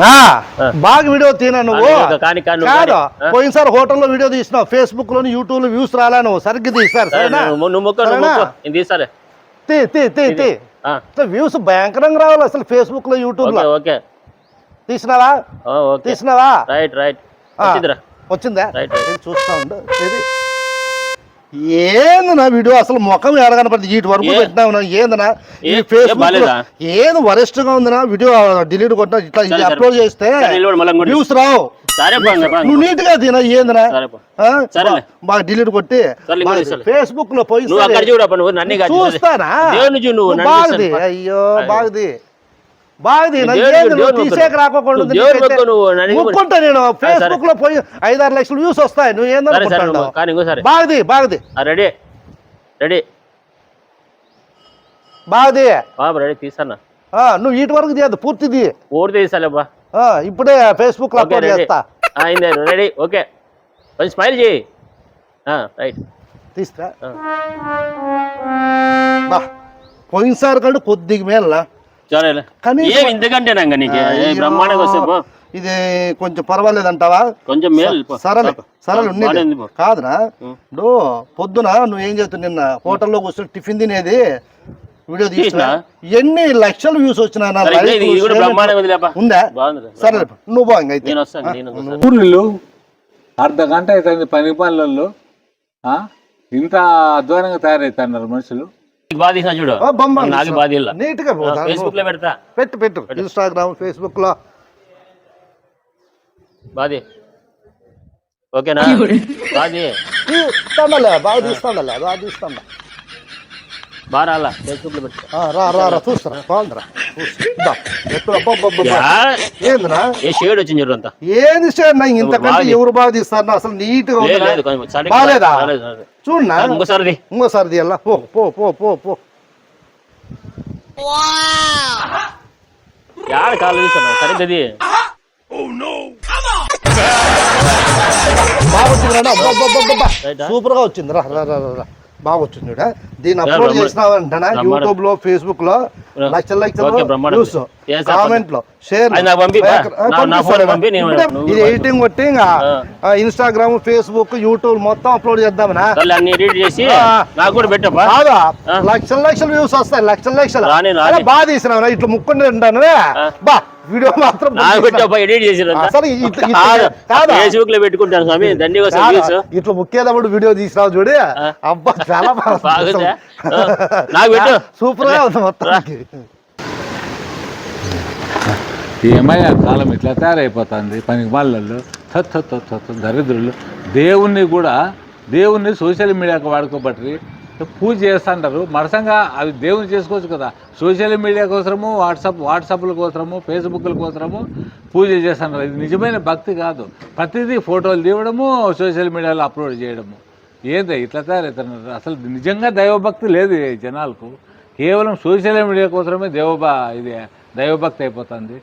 నా. బాగా వీడియో తీనా నువ్వు? కాదు. పోయినసారి హోటల్లో వీడియో తీసినావు ఫేస్బుక్లోని యూట్యూబ్లో వ్యూస్ రాలా నువ్వు. సరిగ్గా తీస్తారు సరే, సరేనా? నువ్వు నువ్వు మొక్క నువ్వు సరేనా? మొక్క. నేను తీస్తాలే. తీ తీ తీ వ్యూస్ భయంకరంగా రావాలి అసలు ఫేస్బుక్లో యూట్యూబ్లో ఓకే. తీసినావా? తీసినావా రైట్ రైట్ వచ్చిందా? రైట్, చూస్తా ఉండు. ఇది ఏంది నా వీడియో అసలు ముఖం ఎడగనపడింది వీటి వరకు ఏ? పెట్టినావు ఏందనా ఈ ఫేస్బుక్? ఏది వరెస్ట్గా ఉందినా వీడియో డిలీట్ కొట్టినా ఇట్లా. అప్లోడ్ చేస్తే. వ్యూస్ రావు. నువ్వు నీట్గా తిన ఏందినా బాగా డిలీట్ కొట్టి. ఫేస్బుక్లో పోయి. చూస్తానా బాగుది. అయ్యో బాగుది తీసేక. రాకోకుండా. ముక్కుంటా నేను. ఫేస్బుక్లో పోయి ఐదారు లక్షలు వ్యూస్ వస్తాయి. నువ్వు ఏందనుకుంటావు బాగుది బాగుది రెడీ. రెడీ. బాగుది రెడీ నువ్వు ఇటు వరకు పూర్తిది పూర్తి ఇప్పుడే ఫేస్బుక్లో అప్లోడ్ రెడీ. చేస్తా. అయింది రెడీ ఓకే. కొంచెం స్మైల్ చేయి. రైట్. బా పోయినసారి కంటే కొద్దిగా మేల సరేలే కనీసం- ఏం ఇంతకంటే నీకు ఏ బ్రహ్మాండంగా వస్తే పో. ఇది కొంచెం పర్వాలేదంటావా కొంచెం మేలు ఉండేది. ఉంది పో. కాదురా. ఇప్పుడు పొద్దున నువ్వు ఏం చేస్తావు నిన్న హోటల్లో కూర్చొని టిఫిన్ తినేది వీడియో తీసిన? ఎన్ని లక్షల వ్యూస్ వచ్చినా నా. ఉందా బాగుంది సరే నువ్వు బాగా అయితే నేను వస్తాను నేను వస్తాను. ఊర్లో అర్ధ గంట అవుతుంది పని పనులలో ఆ? ఇంత అధ్వానంగా తయారవుతున్నారు మనుషులు చూడు. బొమ్మ నాకు తీయాల నీట్గా. ఫేస్బుక్లో పెడతా. పెట్టు పెట్టు. ఇన్స్టాగ్రామ్ ఫేస్బుక్లో. బాది ఓకేనా? బాది తీస్తాండలే బాగా తీస్తాండలే బాగా తీస్తాండ రా రా చూస్తారా బాగుందిరా చూస్తా. ఎక్కడ అబ్బబ్బబ్బబ్బ. యా, ఏందిరా ఏ షేడ్ వచ్చింది చూడు అంతా ఏది సార్ నా ఇంతకంటే బాగా ఎవరు బాగా తీస్తారు అసలు నీట్గా లేదు ఉందిరా. లేదు కొంచెం రాలేదు, రాలేదు. చూడనా ఇంకోసారి. ఇంకోసారి తీయాలా పో పో పో పో పో యాడ కాలు తీస్తున్నా సరిగ్గా ది. బాగా వచ్చింది అబ్బబ్బబ్బబ్బా రైటా? సూపర్గా వచ్చింది రా రా రా రా, రా బాగా వచ్చింది చూడ. దీన్ని అప్లోడ్ బ్రహ్మ- చేసినావంటే బ్రహ్మాండం. యూట్యూబ్లో ఫేస్బుక్లో లక్షల లక్షల సార్ కామెంట్లో. షేర్ ఇది ఎడిటింగ్ కొట్టి ఇంకా ఇన్స్టాగ్రామ్ ఫేస్బుక్ యూట్యూబ్ మొత్తం అప్లోడ్ చేద్దామనా కాదా. లక్షల లక్షల వ్యూస్ వస్తాయి లక్షల లక్షలు. బాగా తీసినావు ఇట్లా ముక్కుంటే ఉంటాను బా. వీడియో మాత్రం ఎడిట్ అసలు? ఫేస్బుక్లో పెట్టుకుంటాను స్వామి? ఇట్లా ముక్కేటప్పుడు వీడియో తీసినావు చూడు. అబ్బా చాలా బాగా బాగుందా? ఆ, నాకు పెట్టు. సూపర్గా ఉంది మొత్తం ఏమయ్యా కాలం ఇట్లా తయారైపోతుంది. పనికి వాళ్ళల్లో దరిద్రులు. దేవుణ్ణి కూడా దేవుణ్ణి సోషల్ మీడియాకు వాడుకోబట్టి పూజ చేస్తుంటారు. మరసంగా అవి దేవుని చేసుకోవచ్చు కదా. సోషల్ మీడియా కోసము వాట్సాప్ వాట్సాప్ల కోసము ఫేస్బుక్ల కోసము పూజ చేస్తుంటారు. ఇది నిజమైన భక్తి కాదు. ప్రతిదీ ఫోటోలు తీయడము సోషల్ మీడియాలో అప్లోడ్ చేయడము. ఏంది ఇట్లా తయారవుతున్నారు? అసలు నిజంగా దైవభక్తి లేదు జనాలకు. కేవలం సోషల్ మీడియా కోసమే దేవభ ఇది దైవభక్తి అయిపోతుంది.